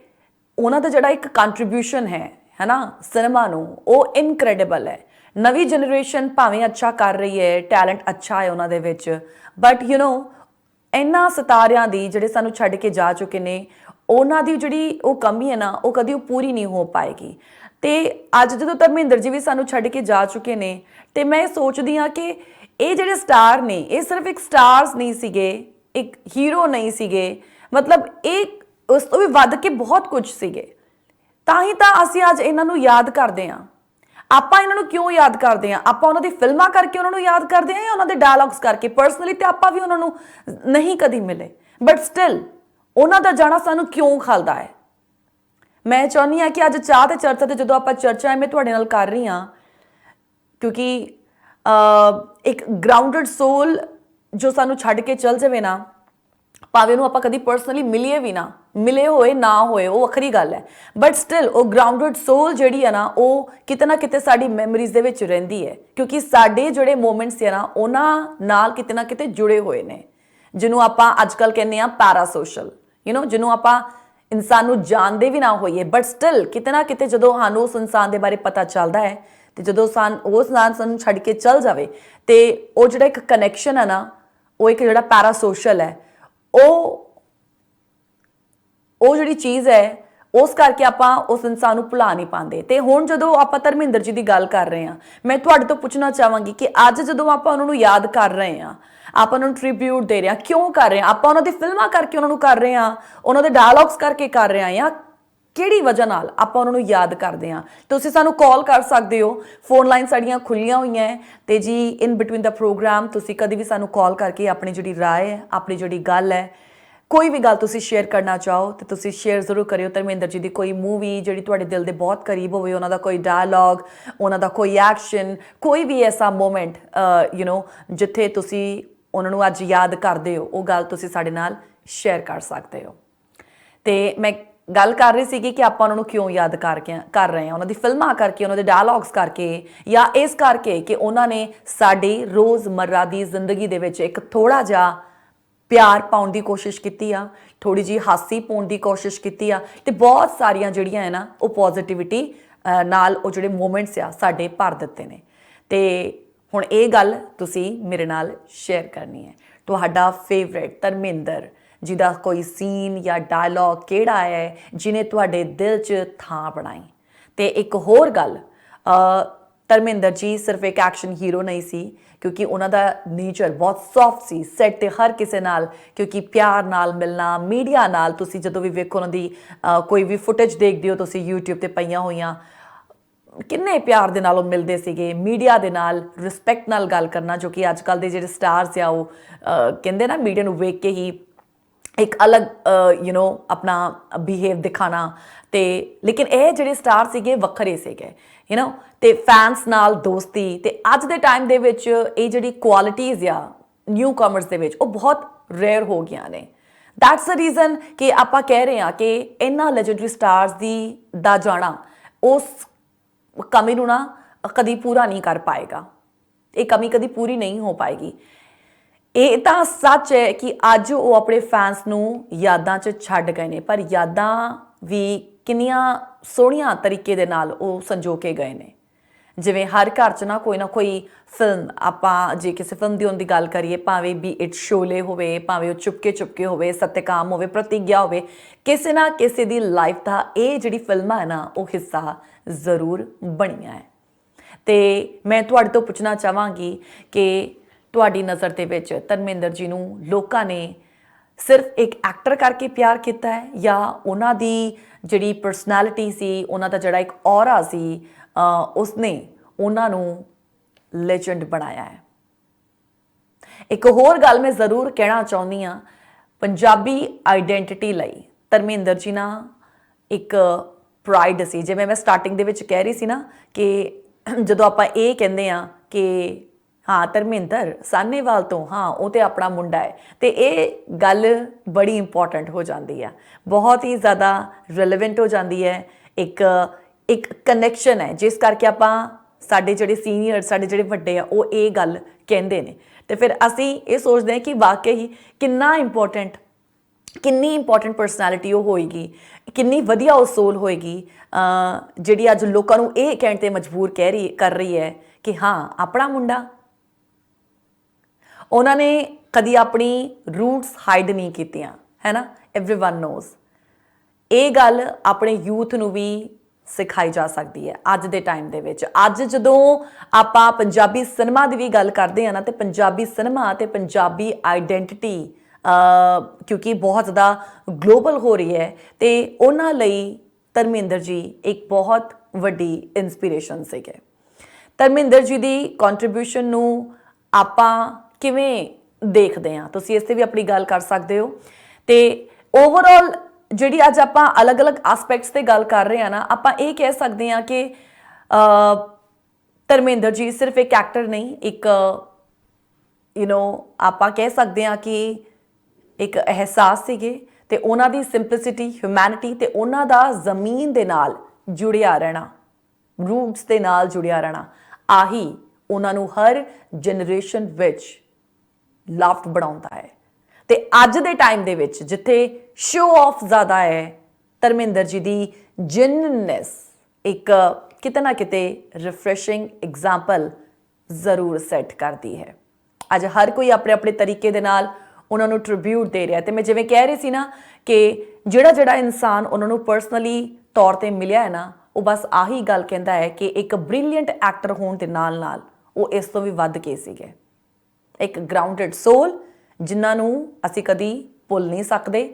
ਉਹਨਾਂ ਦਾ ਜਿਹੜਾ ਇੱਕ ਕੰਟਰੀਬਿਊਸ਼ਨ ਹੈ, ਹੈਨਾ ਸਿਨੇਮਾ ਨੂੰ, ਉਹ ਇਨਕ੍ਰੈਡੀਬਲ ਹੈ। ਨਵੀਂ ਜਨਰੇਸ਼ਨ ਭਾਵੇਂ ਅੱਛਾ ਕਰ ਰਹੀ ਹੈ ਟੈਲੈਂਟ ਅੱਛਾ ਹੈ ਉਹਨਾਂ ਦੇ ਵਿੱਚ ਬਟ ਯੂ نو ਇਹਨਾਂ ਸਿਤਾਰਿਆਂ ਦੀ ਜਿਹੜੇ ਸਾਨੂੰ ਛੱਡ ਕੇ ਜਾ ਚੁੱਕੇ ਨੇ, ਉਹਨਾਂ ਦੀ ਜਿਹੜੀ ਉਹ ਕਮੀ ਹੈ ਨਾ, ਉਹ ਕਦੀ ਉਹ ਪੂਰੀ ਨਹੀਂ ਹੋ ਪਾਏਗੀ। ਤੇ ਅੱਜ ਜਦੋਂ ਧਰਮਿੰਦਰ ਜੀ ਵੀ ਸਾਨੂੰ ਛੱਡ ਕੇ ਜਾ ਚੁੱਕੇ ਨੇ, ਤੇ ਮੈਂ ਇਹ ਸੋਚਦੀ ਹਾਂ ਕਿ ਇਹ ਜਿਹੜੇ ਸਟਾਰ ਨੇ, ਇਹ ਸਿਰਫ ਇੱਕ ਸਟਾਰਸ ਨਹੀਂ ਸੀਗੇ, ਇੱਕ ਹੀਰੋ ਨਹੀਂ ਸੀਗੇ। ਮਤਲਬ ਇਹ ਉਸ ਤੋਂ ਵੀ ਵੱਧ ਕੇ ਬਹੁਤ ਕੁਝ ਸੀਗੇ। ਤਾਂ ਹੀ ਤਾਂ ਅਸੀਂ ਅੱਜ ਇਹਨਾਂ ਨੂੰ ਯਾਦ ਕਰਦੇ ਹਾਂ। ਆਪਾਂ ਇਹਨਾਂ ਨੂੰ ਕਿਉਂ ਯਾਦ ਕਰਦੇ ਹਾਂ? ਆਪਾਂ ਉਹਨਾਂ ਦੀ ਫਿਲਮਾਂ ਕਰਕੇ ਉਹਨਾਂ ਨੂੰ ਯਾਦ ਕਰਦੇ ਹਾਂ ਜਾਂ ਉਹਨਾਂ ਦੇ ਡਾਇਲੌਗਸ ਕਰਕੇ? ਪਰਸਨਲੀ ਤੇ ਆਪਾਂ ਵੀ ਉਹਨਾਂ ਨੂੰ ਨਹੀਂ ਕਦੀ ਮਿਲੇ। ਬਟ ਸਟਿਲ ਉਹਨਾਂ ਦਾ ਜਾਣਾ ਸਾਨੂੰ ਕਿਉਂ ਖਲਦਾ ਹੈ? ਮੈਂ ਚਾਹੁੰਦੀ ਹਾਂ ਕਿ ਅੱਜ ਚਾਹ ਤੇ ਚਰਚਾ ਤੇ ਜਦੋਂ ਆਪਾਂ ਚਰਚਾ ਐਵੇਂ ਤੁਹਾਡੇ ਨਾਲ ਕਰ ਰਹੀ ਹਾਂ, ਕਿਉਂਕਿ ਇੱਕ ਗਰਾਊਂਡਡ ਸੋਲ ਜੋ ਸਾਨੂੰ ਛੱਡ ਕੇ ਚੱਲ ਜਾਵੇ ਨਾ ਭਾਵੇਂ ਉਹਨੂੰ ਆਪਾਂ ਕਦੀ ਪਰਸਨਲੀ ਮਿਲੀਏ ਵੀ ਨਾ, ਮਿਲੇ ਹੋਏ, ਨਾ ਹੋਏ, ਉਹ ਵੱਖਰੀ ਗੱਲ ਹੈ। ਬਟ ਸਟਿਲ ਉਹ ਗਰਾਊਂਡਡ ਸੋਲ ਜਿਹੜੀ ਹੈ ਨਾ, ਉਹ ਕਿਤੇ ਨਾ ਕਿਤੇ ਸਾਡੀ ਮੈਮਰੀਜ਼ ਦੇ ਵਿੱਚ ਰਹਿੰਦੀ ਹੈ। ਕਿਉਂਕਿ ਸਾਡੇ ਜਿਹੜੇ ਮੂਮੈਂਟਸ ਹੈ ਨਾ, ਉਹਨਾਂ ਨਾਲ ਕਿਤੇ ਨਾ ਕਿਤੇ ਜੁੜੇ ਹੋਏ ਨੇ। ਜਿਹਨੂੰ ਆਪਾਂ ਅੱਜਕੱਲ ਕਹਿੰਦੇ ਆ ਪੈਰਾ ਸੋਸ਼ਲ ਯੂ نو ਜਿਹਨੂੰ ਆਪਾਂ ਇਨਸਾਨ ਨੂੰ ਜਾਣਦੇ ਵੀ ਨਾ ਹੋਈਏ। ਬਟ ਸਟਿਲ ਕਿਤੇ ਨਾ ਕਿਤੇ ਜਦੋਂ ਸਾਨੂੰ ਉਸ ਇਨਸਾਨ ਦੇ ਬਾਰੇ ਪਤਾ ਚੱਲਦਾ ਹੈ, ਤੇ ਜਦੋਂ ਸਾਨ, ਉਹ ਇਨਸਾਨ ਸਾਨੂੰ ਛੱਡ ਕੇ ਚੱਲ ਜਾਵੇ, ਤੇ ਉਹ ਜਿਹੜਾ ਇੱਕ ਕਨੈਕਸ਼ਨ ਹੈ ਨਾ, ਉਹ ਇੱਕ ਜਿਹੜਾ ਪੈਰਾ ਸੋਸ਼ਲ ਹੈ ਉਹ ਉਹ ਜਿਹੜੀ ਚੀਜ਼ ਹੈ, ਉਸ ਕਰਕੇ ਆਪਾਂ ਉਸ ਇਨਸਾਨ ਨੂੰ ਭੁਲਾ ਨਹੀਂ ਪਾਉਂਦੇ। ਤੇ ਹੁਣ ਜਦੋਂ ਆਪਾਂ ਧਰਮਿੰਦਰ ਜੀ ਦੀ ਗੱਲ ਕਰ ਰਹੇ ਹਾਂ, ਮੈਂ ਤੁਹਾਡੇ ਤੋਂ ਪੁੱਛਣਾ ਚਾਹਾਂਗੀ ਕਿ ਅੱਜ ਜਦੋਂ ਆਪਾਂ ਉਹਨਾਂ ਨੂੰ ਯਾਦ ਕਰ ਰਹੇ ਹਾਂ, ਆਪਾਂ ਉਹਨਾਂ ਨੂੰ ਟ੍ਰਿਬਿਊਟ ਦੇ ਰਹੇ ਹਾਂ, ਕਿਉਂ ਕਰ ਰਹੇ ਹਾਂ? ਆਪਾਂ ਉਹਨਾਂ ਦੀ ਫਿਲਮਾਂ ਕਰਕੇ ਉਹਨਾਂ ਨੂੰ ਕਰ ਰਹੇ ਹਾਂ? ਉਹਨਾਂ ਦੇ ਡਾਇਲੌਗਸ ਕਰਕੇ ਕਰ ਰਹੇ ਹਾਂ ਜਾਂ ਕਿਹੜੀ ਵਜ੍ਹਾ ਨਾਲ ਆਪਾਂ ਉਹਨਾਂ ਨੂੰ ਯਾਦ ਕਰਦੇ ਹਾਂ? ਤੁਸੀਂ ਸਾਨੂੰ ਕਾਲ ਕਰ ਸਕਦੇ ਹੋ। ਫੋਨ ਲਾਈਨ ਸਾਡੀਆਂ ਖੁੱਲੀਆਂ ਹੋਈਆਂ ਹੈ। ਤੇ ਜੀ ਇਨ ਬਿਟਵੀਨ ਦਾ ਪ੍ਰੋਗਰਾਮ ਤੁਸੀਂ ਕਦੇ ਵੀ ਸਾਨੂੰ ਕਾਲ ਕਰਕੇ ਆਪਣੀ ਜਿਹੜੀ ਰਾਏ ਹੈ, ਆਪਣੀ ਜਿਹੜੀ ਗੱਲ ਹੈ, ਕੋਈ ਵੀ ਗੱਲ ਤੁਸੀਂ ਸ਼ੇਅਰ ਕਰਨਾ ਚਾਹੋ, ਤੇ ਤੁਸੀਂ ਸ਼ੇਅਰ ਜ਼ਰੂਰ ਕਰਿਓ। ਧਰਮਿੰਦਰ ਜੀ ਦੀ ਕੋਈ ਮੂਵੀ ਜਿਹੜੀ ਤੁਹਾਡੇ ਦਿਲ ਦੇ ਬਹੁਤ ਕਰੀਬ ਹੋਵੇ, ਉਹਨਾਂ ਦਾ ਕੋਈ ਡਾਇਲੌਗ ਉਹਨਾਂ ਦਾ ਕੋਈ ਐਕਸ਼ਨ ਕੋਈ ਵੀ ਐਸਾ ਮੂਮੈਂਟ ਯੂ نو ਜਿੱਥੇ ਤੁਸੀਂ ਉਹਨਾਂ ਨੂੰ ਅੱਜ ਯਾਦ ਕਰਦੇ ਹੋ, ਉਹ ਗੱਲ ਤੁਸੀਂ ਸਾਡੇ ਨਾਲ ਸ਼ੇਅਰ ਕਰ ਸਕਦੇ ਹੋ। ਤੇ ਮੈਂ ਗੱਲ ਕਰ ਰਹੀ ਸੀਗੀ ਕਿ ਆਪਾਂ ਉਹਨਾਂ ਨੂੰ ਕਿਉਂ ਯਾਦ ਕਰਕੇ ਕਰ ਰਹੇ ਹਾਂ। ਉਹਨਾਂ ਦੀ ਫਿਲਮਾਂ ਕਰਕੇ, ਉਹਨਾਂ ਦੇ ਡਾਇਲੌਗਸ ਕਰਕੇ ਜਾਂ ਇਸ ਕਰਕੇ ਕਿ ਉਹਨਾਂ ਨੇ ਸਾਡੀ ਰੋਜ਼ਮਰਰਾ ਦੀ ਜ਼ਿੰਦਗੀ ਦੇ ਵਿੱਚ ਇੱਕ ਥੋੜਾ ਜਿਹਾ ਪਿਆਰ ਪਾਉਣ ਦੀ ਕੋਸ਼ਿਸ਼ ਕੀਤੀ ਆ ਥੋੜੀ ਜੀ ਹਾਸੀ ਪਾਉਣ ਦੀ ਕੋਸ਼ਿਸ਼ ਕੀਤੀ ਆ ਤੇ ਬਹੁਤ ਸਾਰੀਆਂ ਜਿਹੜੀਆਂ ਹੈ ਨਾ, ਉਹ ਪੋਜ਼ਿਟਿਵਿਟੀ ਨਾਲ ਉਹ ਜਿਹੜੇ ਮੂਮੈਂਟਸ ਆ ਸਾਡੇ ਭਰ ਦਿੱਤੇ ਨੇ। ਤੇ ਹੁਣ ਇਹ ਗੱਲ ਤੁਸੀਂ ਮੇਰੇ ਨਾਲ ਸ਼ੇਅਰ ਕਰਨੀ ਹੈ। ਤੁਹਾਡਾ ਫੇਵਰੇਟ ਧਰਮਿੰਦਰ ਜਿਹਦਾ ਕੋਈ ਸੀਨ ਜਾਂ ਡਾਇਲੌਗ ਕਿਹੜਾ ਹੈ ਜਿਨੇ ਤੁਹਾਡੇ ਦਿਲ 'ਚ ਥਾਂ ਬਣਾਈ। ਤੇ ਇੱਕ ਹੋਰ ਗੱਲ ਧਰਮਿੰਦਰ ਜੀ ਸਿਰਫ ਇੱਕ ਐਕਸ਼ਨ ਹੀਰੋ ਨਹੀਂ ਸੀ, ਕਿਉਂਕਿ ਉਹਨਾਂ ਦਾ ਨੇਚਰ ਬਹੁਤ ਸੌਫਟ ਸੀ ਸੈੱਟ ਤੇ ਹਰ ਕਿਸੇ ਨਾਲ, ਕਿਉਂਕਿ ਪਿਆਰ ਨਾਲ ਮਿਲਣਾ ਮੀਡੀਆ ਨਾਲ ਤੁਸੀਂ ਜਦੋਂ ਵੀ ਵੇਖੋ ਉਹਨਾਂ ਦੀ ਕੋਈ ਵੀ ਫੁਟੇਜ ਦੇਖਦੇ ਹੋ, ਤੁਸੀਂ YouTube ਤੇ ਪਈਆਂ ਹੋਈਆਂ, ਕਿੰਨੇ ਪਿਆਰ ਦੇ ਨਾਲ ਉਹ ਮਿਲਦੇ ਸੀਗੇ ਮੀਡੀਆ ਦੇ ਨਾਲ ਰਿਸਪੈਕਟ ਨਾਲ ਗੱਲ ਕਰਨਾ, ਜੋ ਕਿ ਅੱਜ ਕੱਲ ਦੇ ਜਿਹੜੇ ਸਟਾਰਸ ਆ ਉਹ ਕਹਿੰਦੇ ਨਾ ਮੀਡੀਆ ਨੂੰ ਵੇਖ ਕੇ ਹੀ ਇੱਕ ਅਲੱਗ ਯੂ نو ਆਪਣਾ ਬਿਹੇਵ ਦਿਖਾਣਾ ਤੇ ਲੇਕਿਨ ਇਹ ਜਿਹੜੇ ਸਟਾਰ ਸੀਗੇ ਵੱਖਰੇ ਸੀਗੇ ਯੂ نو ਤੇ ਫੈਨਸ ਨਾਲ ਦੋਸਤੀ ਤੇ ਅੱਜ ਦੇ ਟਾਈਮ ਦੇ ਵਿੱਚ ਇਹ ਜਿਹੜੀ ਕੁਆਲਿਟੀਆਂ ਆ ਨਿਊ ਕਮਰਸ ਦੇ ਵਿੱਚ ਉਹ ਬਹੁਤ ਰੇਅਰ ਹੋ ਗਈਆਂ ਨੇ ਦੈਟਸ ਦ ਰੀਜ਼ਨ ਕਿ ਆਪਾਂ ਕਹਿ ਰਹੇ ਹਾਂ ਕਿ ਇਹਨਾਂ ਲੈਜੈਂਡਰੀ ਸਟਾਰਸ ਦੀ ਦਾ ਜਾਣਾ ਉਸ ਕਮੀ ਨੂੰ ਨਾ ਕਦੀ ਪੂਰਾ ਨਹੀਂ ਕਰ ਪਾਏਗਾ ਇਹ ਕਮੀ ਕਦੀ ਪੂਰੀ ਨਹੀਂ ਹੋ ਪਾਏਗੀ ਇਹ ਤਾਂ ਸੱਚ ਹੈ ਕਿ ਅੱਜ ਉਹ ਆਪਣੇ ਫੈਨਸ ਨੂੰ ਯਾਦਾਂ 'ਚ ਛੱਡ ਗਏ ਨੇ, ਪਰ ਯਾਦਾਂ ਵੀ ਕਿੰਨੀਆਂ ਸੋਹਣੀਆਂ ਤਰੀਕੇ ਦੇ ਨਾਲ ਉਹ ਸੰਜੋ ਕੇ ਗਏ ਨੇ। ਜਿਵੇਂ ਹਰ ਘਰ 'ਚ ਨਾ ਕੋਈ ਨਾ ਕੋਈ ਫਿਲਮ ਆਪਾਂ ਜੇ ਕਿਸੇ ਫਿਲਮ ਦੀ ਉਹਦੀ ਗੱਲ ਕਰੀਏ, ਭਾਵੇਂ ਵੀ ਇਟ ਸ਼ੋਲੇ ਹੋਵੇ, ਭਾਵੇਂ ਉਹ ਚੁਪਕੇ ਚੁਪਕੇ ਹੋਵੇ, ਸਤਿਕਾਮ ਹੋਵੇ, ਪ੍ਰਤੀਗਿਆ ਹੋਵੇ, ਕਿਸੇ ਨਾ ਕਿਸੇ ਦੀ ਲਾਈਫ ਦਾ ਇਹ ਜਿਹੜੀ ਫਿਲਮਾਂ ਹੈ ਨਾ, ਉਹ ਹਿੱਸਾ ਜ਼ਰੂਰ ਬਣੀਆਂ ਹੈ। ਤੇ ਮੈਂ ਤੁਹਾਡੇ ਤੋਂ ਪੁੱਛਣਾ ਚਾਹਾਂਗੀ ਕਿ ਤੁਹਾਡੀ ਨਜ਼ਰ ਦੇ ਵਿੱਚ ਧਰਮਿੰਦਰ ਜੀ ਨੂੰ ਲੋਕਾਂ ਨੇ ਸਿਰਫ ਇੱਕ ਐਕਟਰ ਕਰਕੇ ਪਿਆਰ ਕੀਤਾ ਹੈ ਜਾਂ ਉਹਨਾਂ ਦੀ ਜਿਹੜੀ ਪਰਸਨੈਲਿਟੀ ਸੀ, ਉਹਨਾਂ ਦਾ ਜਿਹੜਾ ਇੱਕ ਔਰਾ ਸੀ ਉਸਨੇ ਉਹਨਾਂ ਨੂੰ ਲੈਜੈਂਡ ਬਣਾਇਆ ਹੈ। ਇੱਕ ਹੋਰ ਗੱਲ ਮੈਂ ਜ਼ਰੂਰ ਕਹਿਣਾ ਚਾਹੁੰਦੀ ਆ ਪੰਜਾਬੀ ਆਈਡੈਂਟੀਟੀ ਲਈ ਧਰਮਿੰਦਰ ਜੀ ਨਾ ਇੱਕ ਪ੍ਰਾਈਡ ਸੀ। ਜਿਵੇਂ ਮੈਂ ਸਟਾਰਟਿੰਗ ਦੇ ਵਿੱਚ ਕਹਿ ਰਹੀ ਸੀ ਨਾ ਕਿ ਜਦੋਂ ਆਪਾਂ ਇਹ ਕਹਿੰਦੇ ਆ ਕਿ ਹਾਂ, ਧਰਮਿੰਦਰ ਸਾਨੇਵਾਲ ਤੋਂ, ਹਾਂ, ਉਹ ਤੇ ਆਪਣਾ ਮੁੰਡਾ ਹੈ। ਤੇ ਇਹ ਗੱਲ ਬੜੀ ਇੰਪੋਰਟੈਂਟ ਹੋ ਜਾਂਦੀ ਆ। ਬਹੁਤ ਹੀ ਜ਼ਿਆਦਾ ਰਿਲੇਵੈਂਟ ਹੋ ਜਾਂਦੀ ਹੈ। ਇੱਕ ਇੱਕ ਕਨੈਕਸ਼ਨ ਹੈ। ਜਿਸ ਕਰਕੇ ਆਪਾਂ ਸਾਡੇ ਜਿਹੜੇ ਸੀਨੀਅਰ ਸਾਡੇ ਜਿਹੜੇ ਵੱਡੇ ਆ, ਉਹ ਇਹ ਗੱਲ ਕਹਿੰਦੇ ਨੇ। ਤੇ ਫਿਰ ਅਸੀਂ ਇਹ ਸੋਚਦੇ ਹਾਂ ਕਿ ਵਾਕਈ ਹੀ ਕਿੰਨਾ ਇੰਪੋਰਟੈਂਟ ਕਿੰਨੀ ਇੰਪੋਰਟੈਂਟ ਪਰਸਨੈਲਿਟੀ ਉਹ ਹੋਏਗੀ, ਕਿੰਨੀ ਵਧੀਆ ਉਹ ਸੋਲ ਹੋਏਗੀ ਜਿਹੜੀ ਅੱਜ ਲੋਕਾਂ ਨੂੰ ਇਹ ਕਹਿਣ ਤੇ ਮਜਬੂਰ ਕਹਿ ਰਹੀ, ਕਰ ਰਹੀ ਹੈ ਕਿ ਹਾਂ, ਆਪਣਾ ਮੁੰਡਾ ਉਹਨਾਂ ਨੇ ਕਦੀ ਆਪਣੀ ਰੂਟਸ ਹਾਈਡ ਨਹੀਂ ਕੀਤੀਆਂ ਹੈ ਨਾ एवरीवन ਨੋਜ਼ ਇਹ ਗੱਲ ਆਪਣੇ ਯੂਥ ਨੂੰ ਵੀ ਸਿਖਾਈ ਜਾ ਸਕਦੀ ਹੈ ਅੱਜ ਦੇ ਟਾਈਮ ਦੇ ਵਿੱਚ ਅੱਜ ਜਦੋਂ ਆਪਾਂ ਪੰਜਾਬੀ ਸਿਨੇਮਾ ਦੀ ਵੀ ਗੱਲ ਕਰਦੇ ਆ ਨਾ ਤੇ ਪੰਜਾਬੀ ਸਿਨੇਮਾ ਤੇ ਪੰਜਾਬੀ ਆਈਡੈਂਟੀਟੀ ਕਿਉਂਕਿ ਬਹੁਤ ਜ਼ਿਆਦਾ ਗਲੋਬਲ ਹੋ ਰਹੀ ਹੈ ਤੇ ਉਹਨਾਂ ਲਈ ਧਰਮਿੰਦਰ ਜੀ ਇੱਕ ਬਹੁਤ ਵੱਡੀ ਇਨਸਪੀਰੇਸ਼ਨ ਸੀਗੇ ਧਰਮਿੰਦਰ ਜੀ ਦੀ ਕੰਟਰੀਬਿਊਸ਼ਨ ਨੂੰ ਆਪਾਂ ਕਿਵੇਂ ਦੇਖਦੇ ਹਾਂ ਤੁਸੀਂ ਇਸ ਤੇ ਵੀ ਆਪਣੀ ਗੱਲ ਕਰ ਸਕਦੇ ਹੋ। ਤੇ ਓਵਰਆਲ ਜਿਹੜੀ ਅੱਜ ਆਪਾਂ ਅਲੱਗ-ਅਲੱਗ ਐਸਪੈਕਟਸ ਤੇ ਗੱਲ ਕਰ ਰਹੇ ਹਾਂ ਨਾ, ਆਪਾਂ ਇਹ ਕਹਿ ਸਕਦੇ ਹਾਂ ਕਿ, ਅ, ਧਰਮਿੰਦਰ ਜੀ ਸਿਰਫ ਇੱਕ ਐਕਟਰ ਨਹੀਂ, ਇੱਕ ਯੂ نو ਆਪਾਂ ਕਹਿ ਸਕਦੇ ਹਾਂ ਕਿ ਇੱਕ ਅਹਿਸਾਸ ਸੀਗੇ ਤੇ ਉਹਨਾਂ ਦੀ ਸਿੰਪਲਿਸਿਟੀ ਹਿਊਮੈਨਿਟੀ ਤੇ ਉਹਨਾਂ ਦਾ ਜ਼ਮੀਨ ਦੇ ਨਾਲ ਜੁੜਿਆ ਰਹਿਣਾ ਰੂਟਸ ਦੇ ਨਾਲ ਜੁੜਿਆ ਰਹਿਣਾ, ਆਹੀ ਉਹਨਾਂ ਨੂੰ ਹਰ ਜਨਰੇਸ਼ਨ ਵਿੱਚ ਲਾਫਟ ਬਣਾਉਂਦਾ ਹੈ। ਤੇ ਅੱਜ ਦੇ ਟਾਈਮ ਦੇ ਵਿੱਚ ਜਿੱਥੇ ਸ਼ੋਅ ਆਫ ਜ਼ਿਆਦਾ ਹੈ, ਧਰਮਿੰਦਰ ਜੀ ਦੀ ਜੈਨੂਇਨਨੈਸ ਇੱਕ ਕਿਤੇ ਨਾ ਕਿਤੇ ਰਿਫਰੈਸ਼ਿੰਗ ਐਗਜ਼ਾਮਪਲ ਜ਼ਰੂਰ ਸੈੱਟ ਕਰਦੀ ਹੈ। ਅੱਜ ਹਰ ਕੋਈ ਆਪਣੇ ਆਪਣੇ ਤਰੀਕੇ ਦੇ ਨਾਲ ਉਹਨਾਂ ਨੂੰ ਟ੍ਰਿਬਿਊਟ ਦੇ ਰਿਹਾ ਤੇ ਮੈਂ ਜਿਵੇਂ ਕਹਿ ਰਹੀ ਸੀ ਨਾ ਕਿ ਜਿਹੜਾ ਜਿਹੜਾ ਇਨਸਾਨ ਉਹਨਾਂ ਨੂੰ ਪਰਸਨਲੀ ਤੌਰ ਤੇ ਮਿਲਿਆ ਹੈ ਨਾ, ਉਹ ਬਸ ਆਹੀ ਗੱਲ ਕਹਿੰਦਾ ਹੈ ਕਿ ਇੱਕ ਬ੍ਰਿਲੀਅੰਟ ਐਕਟਰ ਹੋਣ ਦੇ ਨਾਲ ਨਾਲ ਉਹ ਇਸ ਤੋਂ ਵੀ ਵੱਧ ਕੇ ਸੀਗੇ। ਇੱਕ ਗਰਾਊਂਡਡ ਸੋਲ ਜਿਨ੍ਹਾਂ ਨੂੰ ਅਸੀਂ ਕਦੀ ਭੁੱਲ ਨਹੀਂ ਸਕਦੇ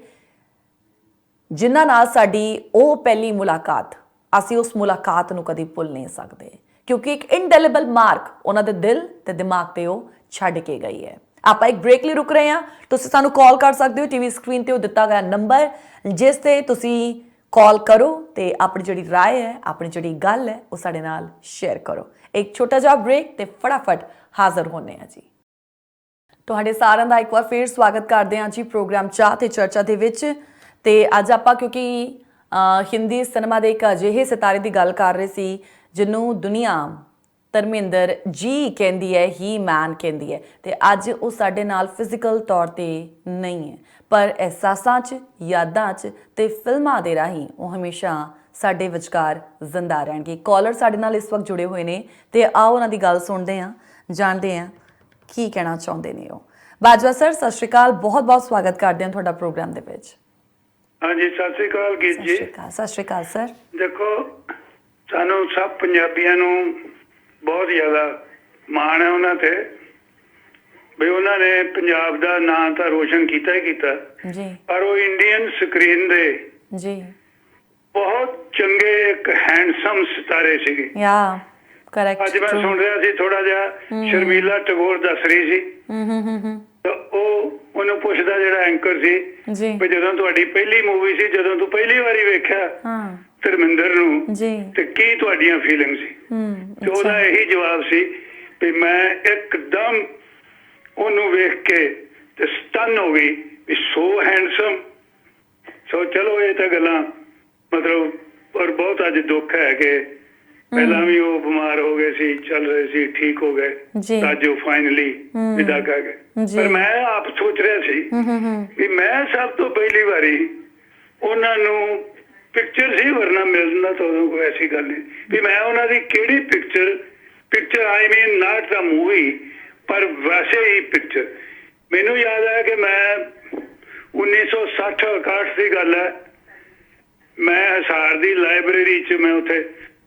ਜਿਨ੍ਹਾਂ ਨਾਲ ਸਾਡੀ ਉਹ ਪਹਿਲੀ ਮੁਲਾਕਾਤ ਅਸੀਂ ਉਸ ਮੁਲਾਕਾਤ ਨੂੰ ਕਦੀ ਭੁੱਲ ਨਹੀਂ ਸਕਦੇ ਕਿਉਂਕਿ ਇੱਕ ਇਨਡੈਲੀਬਲ ਮਾਰਕ ਉਹਨਾਂ ਦੇ ਦਿਲ ਤੇ ਦਿਮਾਗ ਤੇ ਉਹ ਛੱਡ ਕੇ ਗਈ ਹੈ ਆਪਾਂ ਇੱਕ ਬ੍ਰੇਕ ਲਈ ਰੁਕ ਰਹੇ ਹਾਂ ਤੁਸੀਂ ਸਾਨੂੰ ਕਾਲ ਕਰ ਸਕਦੇ ਹੋ ਟੀਵੀ ਸਕਰੀਨ ਤੇ ਉਹ ਦਿੱਤਾ ਗਿਆ ਨੰਬਰ ਜਿਸ ਤੇ ਤੁਸੀਂ ਕਾਲ ਕਰੋ ਤੇ ਆਪਣੀ ਜਿਹੜੀ رائے ਹੈ ਆਪਣੀ ਜਿਹੜੀ ਗੱਲ ਹੈ ਉਹ ਸਾਡੇ ਨਾਲ ਸ਼ੇਅਰ ਕਰੋ ਇੱਕ ਛੋਟਾ ਜਿਹਾ ਬ੍ਰੇਕ ਤੇ ਫਟਾਫਟ ਹਾਜ਼ਰ ਹੋਣੇ ਆ ਜੀ ਤੁਹਾਡੇ ਸਾਰਿਆਂ ਦਾ ਇੱਕ ਵਾਰ ਫੇਰ ਸਵਾਗਤ ਕਰਦੇ ਹਾਂ ਜੀ ਪ੍ਰੋਗਰਾਮ ਚਾਹ ਤੇ ਚਰਚਾ ਦੇ ਵਿੱਚ। ਤੇ ਅੱਜ ਆਪਾਂ ਕਿਉਂਕਿ ਹਿੰਦੀ ਸਿਨੇਮਾ ਦੇ ਇੱਕ ਅਜਿਹੇ ਸਿਤਾਰੇ ਦੀ ਗੱਲ ਕਰ ਰਹੇ ਸੀ, ਜਿਹਨੂੰ ਦੁਨੀਆ ਧਰਮਿੰਦਰ ਜੀ ਕਹਿੰਦੀ ਹੈ ਹੀ ਮੈਨ ਕਹਿੰਦੀ ਹੈ। ਤੇ ਅੱਜ ਉਹ ਸਾਡੇ ਨਾਲ ਫਿਜ਼ੀਕਲ ਤੌਰ ਤੇ ਨਹੀਂ ਹੈ, ਪਰ ਅਹਿਸਾਸਾਂ 'ਚ, ਯਾਦਾਂ 'ਚ ਤੇ ਫਿਲਮਾਂ ਦੇ ਰਾਹੀਂ ਉਹ ਹਮੇਸ਼ਾ ਸਾਡੇ ਵਿਚਕਾਰ ਜ਼ਿੰਦਾ ਰਹਿਣਗੇ। ਕਾਲਰ ਸਾਡੇ ਨਾਲ ਇਸ ਵਕਤ ਜੁੜੇ ਹੋਏ ਨੇ। ਤੇ ਆਓ ਉਹਨਾਂ ਦੀ ਗੱਲ ਸੁਣਦੇ ਹਾਂ, ਜਾਣਦੇ ਹਾਂ ਕੀ ਕਹਿਣਾ ਚਾਹੁੰਦੇ ਨੇ ਉਹ? ਬਾਜਵਾ ਸਰ ਸਤਿ ਸ਼੍ਰੀ ਅਕਾਲ। ਬਹੁਤ ਬਹੁਤ ਸਵਾਗਤ ਕਰਦੇ ਹਾਂ ਤੁਹਾਡਾ ਪ੍ਰੋਗਰਾਮ ਦੇ ਵਿੱਚ। ਹਾਂਜੀ ਸਤਿ ਸ੍ਰੀ ਅਕਾਲ ਗੀਤ ਜੀ। ਸਤਿ ਸ਼੍ਰੀ ਅਕਾਲ ਸਰ। ਦੇਖੋ ਸਾਨੂੰ ਸਭ ਪੰਜਾਬੀਆਂ ਨੂੰ ਬਹੁਤ ਜ਼ਿਆਦਾ ਮਾਣ ਹੈ ਉਹਨਾਂ ਤੇ। ਵੀ ਉਹਨਾਂ ਨੇ ਪੰਜਾਬ ਦਾ ਨਾਂ ਤਾਂ ਰੋਸ਼ਨ ਕੀਤਾ ਹੀ ਕੀਤਾ। ਜੀ। ਪਰ ਉਹ ਇੰਡੀਅਨ ਸਕਰੀਨ ਦੇ ਜੀ। ਬਹੁਤ ਚੰਗੇ ਇੱਕ ਹੈਂਡਸਮ ਸਿਤਾਰੇ ਸੀਗੇ। ਯਾ। ਕਰੈਕਟ ਅੱਜ ਮੈਂ ਸੁਣ ਰਿਹਾ ਸੀ ਥੋੜਾ ਜਿਹਾ ਸ਼ਰਮੀਲਾ ਟਗੋਰ ਦੱਸ ਰਹੀ ਸੀ। ਹੂੰ ਹੂੰ ਹੂੰ ਤਾਂ ਉਹ ਉਹਨੂੰ ਪੁੱਛਦਾ ਜਿਹੜਾ ਐਂਕਰ ਸੀ ਜੀ। ਵੀ ਜਦੋਂ ਤੁਹਾਡੀ ਪਹਿਲੀ ਮੂਵੀ ਸੀ ਜਦੋਂ ਤੂੰ ਪਹਿਲੀ ਵਾਰੀ ਵੇਖਿਆ ਹਾਂ। ਧਰਮਿੰਦਰ ਨੂੰ ਜੀ। ਤੇ ਕੀ ਤੁਹਾਡੀਆਂ ਫੀਲਿੰਗ ਸੀ? ਹੂੰ ਤੇ ਉਹਦਾ ਇਹੀ ਜਵਾਬ ਸੀ ਵੀ ਮੈਂ ਇੱਕਦਮ ਉਹਨੂੰ ਵੇਖ ਕੇ ਤੇ ਸਟਨ ਹੋ ਗਈ ਵੀ ਸੋ ਹੈਂਡਸਮ ਸੋ ਚਲੋ ਇਹ ਤਾਂ ਗੱਲਾਂ ਮਤਲਬ ਪਰ ਬਹੁਤ ਅੱਜ ਦੁੱਖ ਹੈ ਕਿ ਪਹਿਲਾਂ ਵੀ ਉਹ ਬਿਮਾਰ ਹੋ ਗਏ ਸੀ ਚੱਲ ਰਹੇ ਸੀ ਠੀਕ ਹੋ ਗਏ। ਤਾਂ ਜੋ ਫਾਈਨਲੀ ਵਿਦਾ ਕਰ ਗਏ। ਪਰ ਮੈਂ ਆਪ ਸੋਚ ਰਿਹਾ ਸੀ ਵੀ ਮੈਂ ਸਭ ਤੋਂ ਪਹਿਲੀ ਵਾਰੀ ਉਹਨਾਂ ਨੂੰ ਪਿਕਚਰ ਸੀ ਵਰਨਾ ਮਿਲਣਾ ਤਾਂ ਉਦੋਂ ਕੋਈ ਐਸੀ ਗੱਲ ਨਹੀਂ। ਵੀ ਮੈਂ ਉਹਨਾਂ ਦੀ ਕਿਹੜੀ picture picture I mean not the movie ਪਰ ਵੈਸੇ ਹੀ ਪਿਕਚਰ ਮੈਨੂੰ ਯਾਦ ਹੈ ਕਿ ਮੈਂ 1960 61 ਦੀ ਗੱਲ ਹੈ। ਮੈਂ ਹਸਾਰ ਦੀ ਲਾਇਬ੍ਰੇਰੀ 'ਚ ਮੈਂ ਉੱਥੇ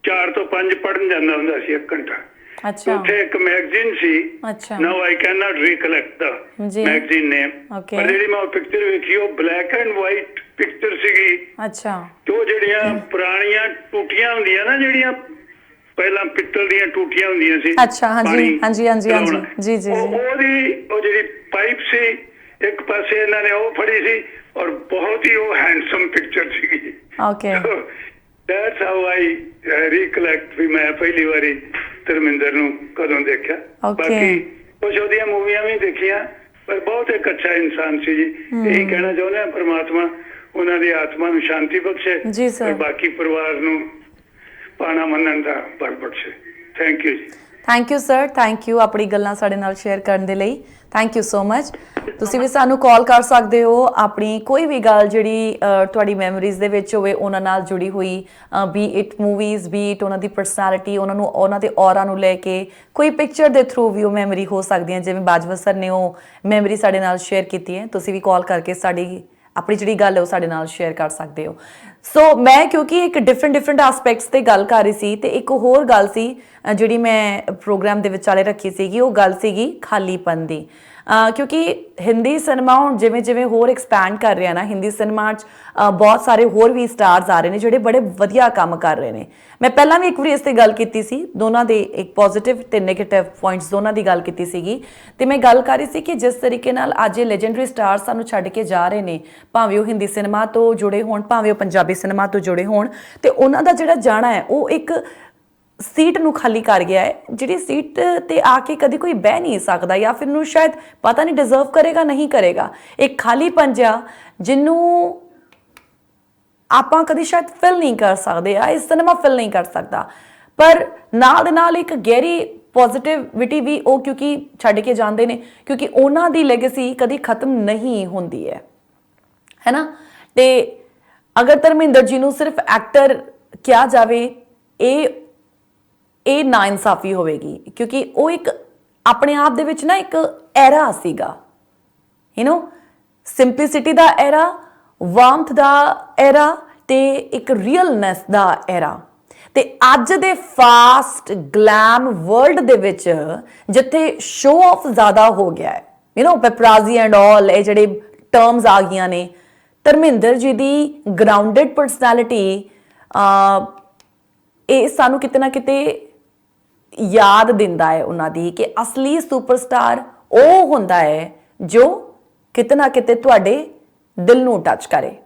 4 ਤੋਂ 5 ਪੜਨ ਜਾਂਦਾ ਹੁੰਦਾ ਸੀ ਇੱਕ ਘੰਟਾ। ਅੱਛਾ। ਉੱਥੇ ਇੱਕ ਮੈਗਜ਼ੀਨ ਸੀ। ਅੱਛਾ। Now I can not recollect the. Magazine name. ਪਰ ਜਿਹੜੀ ਮੈਂ ਉਹ ਪਿਕਚਰ ਵੇਖੀ ਉਹ ਬਲੈਕ ਐਂਡ ਵਾਈਟ ਪਿਕਚਰ ਸੀਗੀ। ਅੱਛਾ। ਤੇ ਉਹ ਜਿਹੜੀਆਂ ਪੁਰਾਣੀਆਂ ਟੂਟੀਆਂ ਹੁੰਦੀਆਂ ਨਾ ਜਿਹੜੀਆਂ ਪਹਿਲਾਂ ਪਿੱਤਲ ਦੀਆਂ ਟੂਟੀਆਂ ਹੁੰਦੀਆਂ ਸੀ। ਅੱਛਾ, ਹਾਂਜੀ, ਹਾਂਜੀ, ਹਾਂਜੀ, ਹਾਂਜੀ। ਜੀ, ਜੀ, ਉਹ- ਜੀ। ਉਹਦੀ ਉਹ ਜਿਹੜੀ ਪਾਈਪ ਸੀ ਇੱਕ ਪਾਸੇ ਇਹਨਾਂ ਨੇ ਉਹ ਫੜੀ ਸੀ ਔਰ ਬਹੁਤ ਹੀ ਉਹ ਹੈਂਡਸਮ ਪਿਕਚਰ ਸੀਗੀ। Okay that's how I recollect ਵੀ ਮੈਂ ਪਹਿਲੀ ਵਾਰੀ ਧਰਮਿੰਦਰ ਨੂੰ ਕਦੋਂ ਦੇਖਿਆ. ਬਾਕੀ ਕੁਝ ਉਹਦੀਆਂ ਮੂਵੀਆਂ ਵੀ ਦੇਖੀਆਂ ਪਰ ਬਹੁਤ ਇੱਕ ਅੱਛਾ ਇਨਸਾਨ ਸੀ ਜੀ। ਇਹ ਕਹਿਣਾ ਚਾਹੁੰਦੇ ਹਾਂ ਪ੍ਰਮਾਤਮਾ ਉਹਨਾਂ ਦੀ ਆਤਮਾ ਨੂੰ ਸ਼ਾਂਤੀ ਬਖਸ਼ੇ. ਤੇ ਬਾਕੀ ਪਰਿਵਾਰ ਨੂੰ ਪਾਣਾ ਮੰਨਣ ਦਾ ਬਲ ਬਖਸ਼ੇ। Thank you ji. Thank you sir thank you ਆਪਣੀ ਗੱਲਾਂ ਸਾਡੇ ਨਾਲ ਸ਼ੇਅਰ ਕਰਨ ਦੇ ਲਈ। ਥੈਂਕ ਯੂ ਸੋ ਮਚ ਤੁਸੀਂ ਵੀ ਸਾਨੂੰ ਕਾਲ ਕਰ ਸਕਦੇ ਹੋ। ਆਪਣੀ ਕੋਈ ਵੀ ਗੱਲ ਜਿਹੜੀ ਤੁਹਾਡੀ ਮੈਮਰੀਜ਼ ਦੇ ਵਿੱਚ ਹੋਵੇ, ਉਹਨਾਂ ਨਾਲ ਜੁੜੀ ਹੋਈ be it movies be it ਉਹਨਾਂ ਦੀ ਪਰਸਨੈਲਿਟੀ ਉਹਨਾਂ ਨੂੰ, ਉਹਨਾਂ ਦੇ ਔਰਾ ਨੂੰ ਲੈ ਕੇ ਕੋਈ ਪਿਕਚਰ ਦੇ ਥਰੂ ਵੀ ਉਹ ਮੈਮਰੀ ਹੋ ਸਕਦੀ ਹੈ ਜਿਵੇਂ ਬਾਜਵਾ ਸਰ ਨੇ ਉਹ ਮੈਮਰੀ ਸਾਡੇ ਨਾਲ ਸ਼ੇਅਰ ਕੀਤੀ ਹੈ। ਤੁਸੀਂ ਵੀ ਕਾਲ ਕਰਕੇ ਸਾਡੀ, ਆਪਣੀ ਜਿਹੜੀ ਗੱਲ ਹੈ ਉਹ ਸਾਡੇ ਨਾਲ ਸ਼ੇਅਰ ਕਰ ਸਕਦੇ ਹੋ। ਸੋ ਮੈਂ ਕਿਉਂਕਿ ਇੱਕ ਡਿਫਰੈਂਟ ਡਿਫਰੈਂਟ ਐਸਪੈਕਟਸ ਤੇ ਗੱਲ ਕਰ ਰਹੀ ਸੀ ਤੇ ਇੱਕ ਹੋਰ ਗੱਲ ਸੀ ਜਿਹੜੀ ਮੈਂ ਪ੍ਰੋਗਰਾਮ ਦੇ ਵਿਚਾਲੇ ਰੱਖੀ ਸੀਗੀ, ਉਹ ਗੱਲ ਸੀਗੀ ਖਾਲੀਪਨ ਦੀ। ਕਿਉਂਕਿ ਹਿੰਦੀ ਸਿਨੇਮਾ ਹੁਣ ਜਿਵੇਂ ਜਿਵੇਂ ਹੋਰ ਐਕਸਪੈਂਡ ਕਰ ਰਿਹਾ ਨਾ, ਹਿੰਦੀ ਸਿਨੇਮਾ 'ਚ ਬਹੁਤ ਸਾਰੇ ਹੋਰ ਵੀ ਸਟਾਰਸ ਆ ਰਹੇ ਨੇ ਜਿਹੜੇ ਬੜੇ ਵਧੀਆ ਕੰਮ ਕਰ ਰਹੇ ਨੇ। ਮੈਂ ਪਹਿਲਾਂ ਵੀ ਇੱਕ ਵਾਰੀ ਇਸ ਤੇ ਗੱਲ ਕੀਤੀ ਸੀ, ਦੋਨਾਂ ਦੇ ਇੱਕ ਪੋਜ਼ਿਟਿਵ ਤੇ ਨੈਗੇਟਿਵ ਪੁਆਇੰਟਸ ਦੋਨਾਂ ਦੀ ਗੱਲ ਕੀਤੀ ਸੀਗੀ। ਤੇ ਮੈਂ ਗੱਲ ਕਰ ਰਹੀ ਸੀ ਕਿ ਜਿਸ ਤਰੀਕੇ ਨਾਲ ਅੱਜ ਇਹ ਲੈਜੈਂਡਰੀ ਸਟਾਰ ਸਾਨੂੰ ਛੱਡ ਕੇ ਜਾ ਰਹੇ ਨੇ, ਭਾਵੇਂ ਉਹ ਹਿੰਦੀ ਸਿਨੇਮਾ ਤੋਂ ਜੁੜੇ ਹੋਣ, ਭਾਵੇਂ ਉਹ ਪੰਜਾਬੀ ਸਿਨੇਮਾ ਤੋਂ ਜੁੜੇ ਹੋਣ, ਤੇ ਉਹਨਾਂ ਦਾ ਜਿਹੜਾ ਜਾਣਾ ਹੈ, ਉਹ ਇੱਕ ਸੀਟ ਨੂੰ ਖਾਲੀ ਕਰ ਗਿਆ ਹੈ, ਜਿਹੜੀ ਸੀਟ ਤੇ ਆ ਕੇ ਕਦੀ ਕੋਈ ਬਹਿ ਨਹੀਂ ਸਕਦਾ ਜਾਂ ਫਿਰ ਨੂੰ ਸ਼ਾਇਦ ਪਤਾ ਨਹੀਂ ਡਿਜ਼ਰਵ ਕਰੇਗਾ, ਨਹੀਂ ਕਰੇਗਾ। ਇੱਕ ਖਾਲੀ ਪੰਜਾ ਜਿਹਨੂੰ ਆਪਾਂ ਕਦੀ ਸ਼ਾਇਦ ਫਿਲ ਨਹੀਂ ਕਰ ਸਕਦੇ ਆ ਇਸ ਸਿਨੇਮਾ ਫਿਲ ਨਹੀਂ ਕਰ ਸਕਦਾ। ਪਰ ਨਾਲ ਦੇ ਨਾਲ ਇੱਕ ਗਹਿਰੀ ਪੋਜ਼ਿਟਿਵਿਟੀ ਵੀ ਉਹ ਕਿਉਂਕਿ ਛੱਡ ਕੇ ਜਾਂਦੇ ਨੇ, ਕਿਉਂਕਿ ਉਹਨਾਂ ਦੀ ਲੈਗੇਸੀ ਕਦੀ ਖਤਮ ਨਹੀਂ ਹੁੰਦੀ ਹੈ। ਹੈ ਨਾ ਤੇ ਅਗਰ ਧਰਮਿੰਦਰ ਜੀ ਨੂੰ ਸਿਰਫ ਐਕਟਰ ਕਿਹਾ ਜਾਵੇ, ਇਹ ਇਹ ਨਾਇਨਸਾਫੀ ਹੋਵੇਗੀ ਕਿਉਂਕਿ ਉਹ ਇੱਕ ਆਪਣੇ ਆਪ ਦੇ ਵਿੱਚ ਨਾ ਇੱਕ ਐਰਾ ਸੀਗਾ ਯੂ نو ਸਿੰਪਲਿਸਿਟੀ ਦਾ ਐਰਾ ਵਾਰਮਥ ਦਾ ਐਰਾ ਤੇ ਇੱਕ ਰੀਅਲਨੈਸ ਦਾ ਐਰਾ ਤੇ ਅੱਜ ਦੇ ਫਾਸਟ ਗਲੈਮ ਵਰਲਡ ਦੇ ਵਿੱਚ ਜਿੱਥੇ ਸ਼ੋ ਆਫ ਜ਼ਿਆਦਾ ਹੋ ਗਿਆ ਹੈ ਯੂ نو ਪੈਪਰਾਜ਼ੀ ਐਂਡ ਆਲ ਇਹ ਜਿਹੜੇ ਟਰਮਸ ਆ ਗਈਆਂ ਨੇ ਧਰਮਿੰਦਰ ਜੀ ਦੀ ਗਰਾਊਂਡਡ ਪਰਸਨੈਲਿਟੀ ਇਹ ਸਾਨੂੰ ਕਿਤੇ ਨਾ ਕਿਤੇ ਯਾਦ ਦਿੰਦਾ ਹੈ ਉਹਨਾਂ ਦੀ ਕਿ ਅਸਲੀ ਸੁਪਰਸਟਾਰ ਉਹ ਹੁੰਦਾ ਹੈ ਜੋ ਕਿਤੇ ਨਾ ਕਿਤੇ ਤੁਹਾਡੇ ਦਿਲ ਨੂੰ ਟੱਚ ਕਰੇ।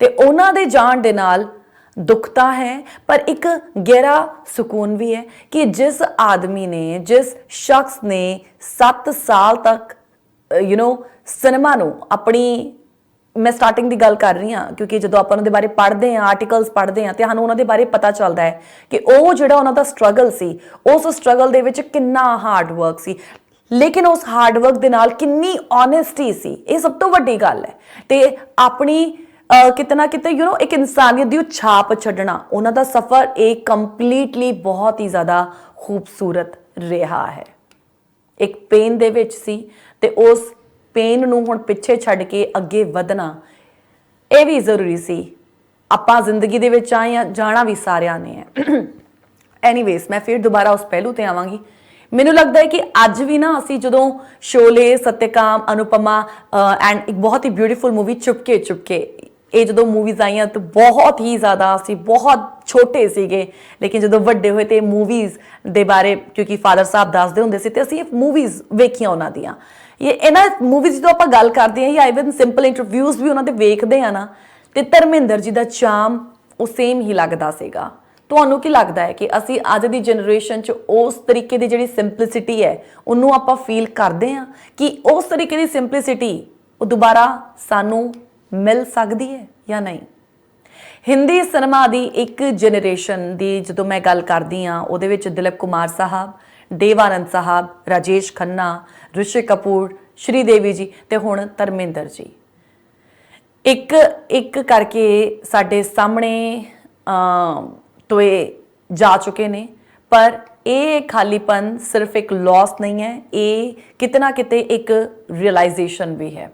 ਤੇ ਉਹਨਾਂ ਦੇ ਜਾਣ ਦੇ ਨਾਲ ਦੁੱਖ ਤਾਂ ਹੈ, ਪਰ ਇੱਕ ਗਹਿਰਾ ਸਕੂਨ ਵੀ ਹੈ ਕਿ ਜਿਸ ਆਦਮੀ ਨੇ, ਜਿਸ ਸ਼ਖਸ ਨੇ 7 ਸਾਲ ਤੱਕ ਯੂ نو ਸਿਨੇਮਾ ਨੂੰ ਆਪਣੀ ਮੈਂ ਸਟਾਰਟਿੰਗ ਦੀ ਗੱਲ ਕਰ ਰਹੀ ਹਾਂ ਕਿਉਂਕਿ ਜਦੋਂ ਆਪਾਂ ਉਹਨਾਂ ਦੇ ਬਾਰੇ ਪੜ੍ਹਦੇ ਹਾਂ ਆਰਟੀਕਲਸ ਪੜ੍ਹਦੇ ਹਾਂ ਤੇ ਸਾਨੂੰ ਉਹਨਾਂ ਦੇ ਬਾਰੇ ਪਤਾ ਚੱਲਦਾ ਹੈ ਕਿ ਉਹ ਜਿਹੜਾ ਉਹਨਾਂ ਦਾ ਸਟਰਗਲ ਸੀ ਉਸ ਸਟਰਗਲ ਦੇ ਵਿੱਚ ਕਿੰਨਾ ਹਾਰਡ ਵਰਕ ਸੀ। ਲੇਕਿਨ ਉਸ ਹਾਰਡ ਵਰਕ ਦੇ ਨਾਲ ਕਿੰਨੀ ਓਨੈਸਟੀ ਸੀ ਇਹ ਸਭ ਤੋਂ ਵੱਡੀ ਗੱਲ ਹੈ। ਤੇ ਆਪਣੀ ਅਹ, ਕਿਤੇ ਨਾ ਕਿਤੇ ਯੂ نو ਇੱਕ ਇਨਸਾਨੀਅਤ ਦੀ ਉਹ ਛਾਪ ਛੱਡਣਾ ਉਹਨਾਂ ਦਾ ਸਫ਼ਰ ਇਹ ਕੰਪਲੀਟਲੀ ਬਹੁਤ ਹੀ ਜ਼ਿਆਦਾ ਖੂਬਸੂਰਤ ਰਿਹਾ ਹੈ। ਇੱਕ ਪੇਨ ਦੇ ਵਿੱਚ ਸੀ ਤੇ ਉਸ ਪੇਨ ਨੂੰ ਹੁਣ ਪਿੱਛੇ ਛੱਡ ਕੇ ਅੱਗੇ ਵਧਣਾ, ਇਹ ਵੀ ਜ਼ਰੂਰੀ ਸੀ। ਆਪਾਂ ਜ਼ਿੰਦਗੀ ਦੇ ਵਿੱਚ ਆਏ ਹਾਂ, ਜਾਣਾ ਵੀ ਸਾਰਿਆਂ ਨੇ ਹੈ। ਐਨੀਵੇਜ਼ ਮੈਂ ਫਿਰ ਦੁਬਾਰਾ ਉਸ ਪਹਿਲੂ ਤੇ ਆਵਾਂਗੀ। ਮੈਨੂੰ ਲੱਗਦਾ ਹੈ ਕਿ ਅੱਜ ਵੀ ਨਾ ਅਸੀਂ ਜਦੋਂ ਸ਼ੋਲੇ, ਸਤਿਕਾਮ, ਅਨੁਪਮਾ ਐਂਡ ਇੱਕ ਬਹੁਤ ਹੀ ਬਿਊਟੀਫੁਲ ਮੂਵੀ ਚੁਪਕੇ ਚੁਪਕੇ, ਇਹ ਜਦੋਂ ਮੂਵੀਜ਼ ਆਈਆਂ ਤਾਂ ਬਹੁਤ ਹੀ ਜ਼ਿਆਦਾ ਅਸੀਂ ਬਹੁਤ ਛੋਟੇ ਸੀਗੇ। ਲੇਕਿਨ ਜਦੋਂ ਵੱਡੇ ਹੋਏ ਤੇ ਮੂਵੀਜ਼ ਦੇ ਬਾਰੇ ਕਿਉਂਕਿ ਫਾਦਰ ਸਾਹਿਬ ਦੱਸਦੇ ਹੁੰਦੇ ਸੀ ਤੇ ਅਸੀਂ ਮੂਵੀਜ਼ ਵੇਖੀਆਂ ਉਹਨਾਂ ਦੀਆਂ। ਇਹ ਇਹਨਾਂ ਮੂਵੀਜ਼ ਜਦੋਂ ਆਪਾਂ ਗੱਲ ਕਰਦੇ ਹਾਂ, ਜਾਂ ਇਵਨ ਸਿੰਪਲ ਇੰਟਰਵਿਊਜ਼ ਵੀ ਉਹਨਾਂ ਦੇ ਵੇਖਦੇ ਆ ਨਾ, ਤੇ ਧਰਮਿੰਦਰ ਜੀ ਦਾ ਚਾਮ ਉਹ ਸੇਮ ਹੀ ਲੱਗਦਾ ਸੀਗਾ। ਤੁਹਾਨੂੰ ਕੀ ਲੱਗਦਾ ਹੈ ਕਿ ਅਸੀਂ ਅੱਜ ਦੀ ਜਨਰੇਸ਼ਨ 'ਚ ਉਸ ਤਰੀਕੇ ਦੀ ਜਿਹੜੀ ਸਿੰਪਲਿਸਿਟੀ ਹੈ, ਉਹਨੂੰ ਆਪਾਂ ਫੀਲ ਕਰਦੇ ਹਾਂ ਕਿ ਉਸ ਤਰੀਕੇ ਦੀ ਸਿੰਪਲਿਸਿਟੀ ਉਹ ਦੁਬਾਰਾ ਸਾਨੂੰ ਮਿਲ ਸਕਦੀ ਹੈ ਜਾਂ ਨਹੀਂ? ਹਿੰਦੀ ਸਿਨੇਮਾ ਦੀ ਇੱਕ ਜਨਰੇਸ਼ਨ ਦੀ ਜਦੋਂ ਮੈਂ ਗੱਲ ਕਰਦੀ ਆ ਉਹਦੇ ਵਿੱਚ ਦਿਲਪ ਕੁਮਾਰ ਸਾਹਿਬ ਦੇਵਾਨੰਦ ਸਾਹਿਬ ਰਾਜੇਸ਼ ਖੰਨਾ ਰਿਸ਼ੀ ਕਪੂਰ ਸ਼੍ਰੀਦੇਵੀ ਜੀ ਤੇ ਹੁਣ ਧਰਮਿੰਦਰ ਜੀ ਇੱਕ ਇੱਕ ਕਰਕੇ ਸਾਡੇ ਸਾਹਮਣੇ ਅਮ, ਤੋਂ ਇਹ ਜਾ ਚੁੱਕੇ ਨੇ ਪਰ ਇਹ ਖਾਲੀਪਨ ਸਿਰਫ ਇੱਕ ਲਾਸ ਨਹੀਂ ਹੈ ਇਹ ਕਿਤੇ ਨਾ ਕਿਤੇ ਇੱਕ ਰਿਅਲਾਈਜੇਸ਼ਨ ਵੀ ਹੈ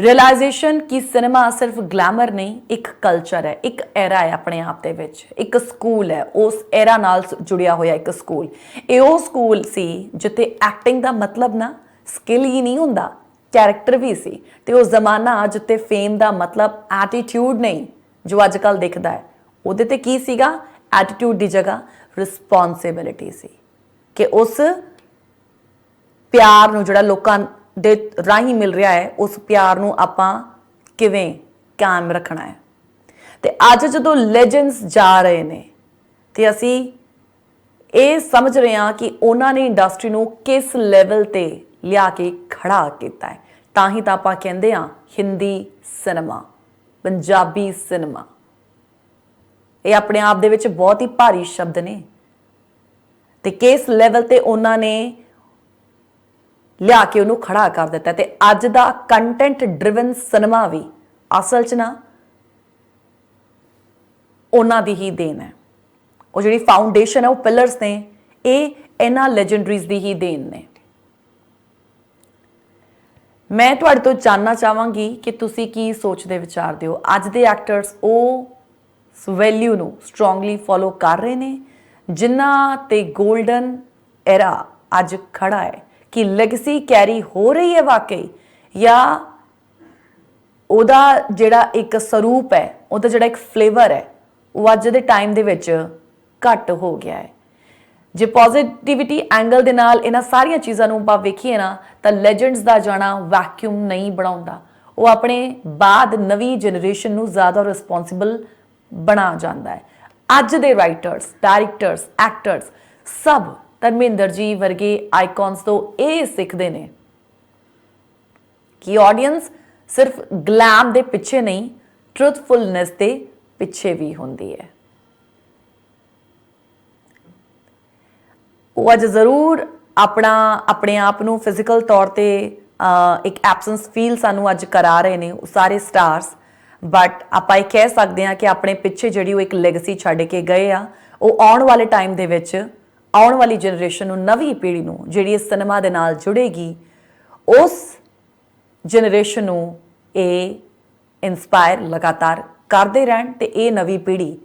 ਰਿਅਲਾਈਜੇਸ਼ਨ ਕਿ ਸਿਨੇਮਾ ਸਿਰਫ ਗਲੈਮਰ ਨਹੀਂ ਇੱਕ ਕਲਚਰ ਹੈ ਇੱਕ ਐਰਾ ਹੈ ਆਪਣੇ ਆਪ ਦੇ ਵਿੱਚ ਇੱਕ ਸਕੂਲ ਹੈ ਉਸ ਐਰਾ ਨਾਲ ਜੁੜਿਆ ਹੋਇਆ ਇੱਕ ਸਕੂਲ ਇਹ ਉਹ ਸਕੂਲ ਸੀ ਜਿੱਥੇ ਐਕਟਿੰਗ ਦਾ ਮਤਲਬ ਨਾ ਸਕਿੱਲ ਹੀ ਨਹੀਂ ਹੁੰਦਾ ਕੈਰੈਕਟਰ ਵੀ ਸੀ ਤੇ ਉਹ ਜ਼ਮਾਨਾ ਜਿੱਥੇ ਫੇਮ ਦਾ ਮਤਲਬ ਐਟੀਟਿਊਡ ਨਹੀਂ ਜੋ ਅੱਜ ਕੱਲ ਦਿਖਦਾ ਹੈ ਉਹਦੇ ਤੇ ਕੀ ਸੀਗਾ ਐਟੀਟਿਊਡ ਦੀ ਜਗ੍ਹਾ ਰਿਸਪੌਂਸਿਬਿਲਿਟੀ ਸੀ ਕਿ ਉਸ ਪਿਆਰ ਨੂੰ ਜਿਹੜਾ ਲੋਕਾਂ ਦੇ ਰਾਹੀਂ ਮਿਲ ਰਿਹਾ ਹੈ, ਉਸ ਪਿਆਰ ਨੂੰ ਆਪਾਂ ਕਿਵੇਂ ਕਾਇਮ ਰੱਖਣਾ ਹੈ? ਤੇ ਅੱਜ ਜਦੋਂ ਲੈਜੈਂਡਸ ਜਾ ਰਹੇ ਨੇ, ਤੇ ਅਸੀਂ ਇਹ ਸਮਝ ਰਹੇ ਹਾਂ ਕਿ ਉਹਨਾਂ ਨੇ ਇੰਡਸਟਰੀ ਨੂੰ ਕਿਸ ਲੈਵਲ ਤੇ ਲਿਆ ਕੇ ਖੜਾ ਕੀਤਾ ਹੈ। ਤਾਂ ਹੀ ਤਾਂ ਆਪਾਂ ਕਹਿੰਦੇ ਹਾਂ, ਹਿੰਦੀ ਸਿਨੇਮਾ ਪੰਜਾਬੀ ਸਿਨੇਮਾ ਇਹ ਆਪਣੇ ਆਪ ਦੇ ਵਿੱਚ ਬਹੁਤ ਹੀ ਭਾਰੀ ਸ਼ਬਦ ਨੇ। ਤੇ ਕਿਸ ਲੈਵਲ ਤੇ ਉਹਨਾਂ ਨੇ ਲਿਆ ਕੇ ਉਹਨੂੰ ਖੜਾ ਕਰ ਦਿੱਤਾ ਤੇ ਅੱਜ ਦਾ ਕੰਟੈਂਟ ਡਰਿਵਨ ਸਿਨੇਮਾ ਵੀ ਅਸਲ 'ਚ ਨਾ ਉਹਨਾਂ ਦੀ ਹੀ ਦੇਣ ਹੈ। ਉਹ ਜਿਹੜੀ ਫਾਊਂਡੇਸ਼ਨ ਹੈ, ਉਹ ਪਿਲਰਸ ਨੇ, ਇਹ ਇਹਨਾਂ ਲੈਜੈਂਡਰੀਜ਼ ਦੀ ਹੀ ਦੇਣ ਨੇ। ਮੈਂ ਤੁਹਾਡੇ ਤੋਂ ਜਾਨਣਾ ਚਾਹਾਂਗੀ ਕਿ ਤੁਸੀਂ ਕੀ ਸੋਚਦੇ ਵਿਚਾਰਦੇ ਹੋ ਅੱਜ ਦੇ ਐਕਟਰਸ ਉਹ ਵੈਲਿਊ ਨੂੰ ਸਟਰੋਂਗਲੀ ਫੋਲੋ ਕਰ ਰਹੇ ਨੇ, ਜਿਨ੍ਹਾਂ ਤੇ 골ਡਨ ਐਰਾ ਅੱਜ ਖੜਾ ਹੈ। ਕਿ ਲੈਗੇਸੀ ਕੈਰੀ ਹੋ ਰਹੀ ਹੈ ਵਾਕਈ? ਜਾਂ ਉਹਦਾ ਜਿਹੜਾ ਇੱਕ ਸਰੂਪ ਹੈ, ਉਹਦਾ ਜਿਹੜਾ ਇੱਕ ਫਲੇਵਰ ਹੈ, ਉਹ ਅੱਜ ਦੇ ਟਾਈਮ ਦੇ ਵਿੱਚ ਘੱਟ ਹੋ ਗਿਆ ਹੈ। ਜੇ ਪੋਜ਼ਿਟਿਵਿਟੀ ਐਂਗਲ ਦੇ ਨਾਲ ਇਹਨਾਂ ਸਾਰੀਆਂ ਚੀਜ਼ਾਂ ਨੂੰ ਆਪਾਂ ਵੇਖੀਏ ਨਾ, ਤਾਂ ਲੈਜੈਂਡਸ ਦਾ ਜਾਣਾ ਵੈਕਿਊਮ ਨਹੀਂ ਬਣਾਉਂਦਾ। ਉਹ ਆਪਣੇ ਬਾਅਦ ਨਵੀਂ ਜਨਰੇਸ਼ਨ ਨੂੰ ਜ਼ਿਆਦਾ ਰਿਸਪੌਂਸਿਬਲ ਬਣਾ ਜਾਂਦਾ ਹੈ। ਅੱਜ ਦੇ ਰਾਈਟਰਸ ਡਾਇਰੈਕਟਰਸ ਐਕਟਰਸ ਸਭ ਧਰਮਿੰਦਰ ਜੀ ਵਰਗੇ ਆਈਕਨਸ ਤੋਂ ਇਹ ਸਿੱਖਦੇ ਨੇ ਕਿ ਆਡੀਅנס ਸਿਰਫ ਗਲੈਮ ਦੇ ਪਿੱਛੇ ਨਹੀਂ ਟਰੂਥਫੁਲਨੈਸ ਦੇ ਪਿੱਛੇ ਵੀ ਹੁੰਦੀ ਹੈ। ਉਹ ਅੱਜ ਜ਼ਰੂਰ ਆਪਣਾ, ਆਪਣੇ ਆਪ ਨੂੰ ਫਿਜ਼ੀਕਲ ਤੌਰ ਤੇ ਇੱਕ ਐਬਸੈਂਸ ਫੀਲ ਸਾਨੂੰ ਅੱਜ ਕਰਾ ਰਹੇ ਨੇ ਉਹ ਸਾਰੇ ਸਟਾਰਸ ਬਟ ਆਪਾਂ ਇਹ ਕਹਿ ਸਕਦੇ ਹਾਂ ਕਿ ਆਪਣੇ ਪਿੱਛੇ ਜਿਹੜੀ ਉਹ ਇੱਕ ਲੈਗੇਸੀ ਛੱਡ ਕੇ ਗਏ ਆ, ਉਹ ਆਉਣ ਵਾਲੇ ਟਾਈਮ ਦੇ ਵਿੱਚ ਆਉਣ ਵਾਲੀ ਜਨਰੇਸ਼ਨ ਨੂੰ, ਨਵੀਂ ਪੀੜ੍ਹੀ ਨੂੰ ਜਿਹੜੀ ਇਸ ਸਿਨੇਮਾ ਦੇ ਨਾਲ ਜੁੜੇਗੀ, ਉਸ ਜਨਰੇਸ਼ਨ ਨੂੰ ਇਹ ਇਨਸਪਾਇਰ ਲਗਾਤਾਰ ਕਰਦੇ ਰਹਿਣ ਤੇ ਇਹ ਨਵੀਂ ਪੀੜ੍ਹੀ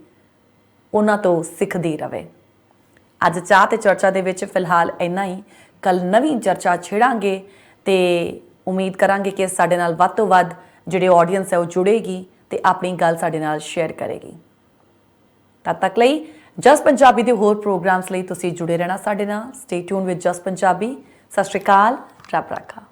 ਉਹਨਾਂ ਤੋਂ ਸਿੱਖਦੀ ਰਹੇ ਅੱਜ ਚਾਹ ਤੇ ਚਰਚਾ ਦੇ ਵਿੱਚ ਫਿਲਹਾਲ ਇੰਨਾ ਹੀ। ਕੱਲ ਨਵੀਂ ਚਰਚਾ ਛੇੜਾਂਗੇ ਤੇ ਉਮੀਦ ਕਰਾਂਗੇ ਕਿ ਸਾਡੇ ਨਾਲ ਵੱਧ ਤੋਂ ਵੱਧ ਜਿਹੜੇ ਆਡੀਅנס ਹੈ ਉਹ ਜੁੜੇਗੀ ਤੇ ਆਪਣੀ ਗੱਲ ਸਾਡੇ ਨਾਲ ਸ਼ੇਅਰ ਕਰੇਗੀ। ਤਦ ਤੱਕ ਲਈ ਜਸ ਪੰਜਾਬੀ ਦੇ ਹੋਰ ਪ੍ਰੋਗਰਾਮਸ ਲਈ ਤੁਸੀਂ ਜੁੜੇ ਰਹਿਣਾ ਸਾਡੇ ਨਾਲ। Stay tuned with Jus Punjabi. ਸਤਿ ਸ਼੍ਰੀ ਅਕਾਲ। ਰੱਬ ਰਾਖਾ।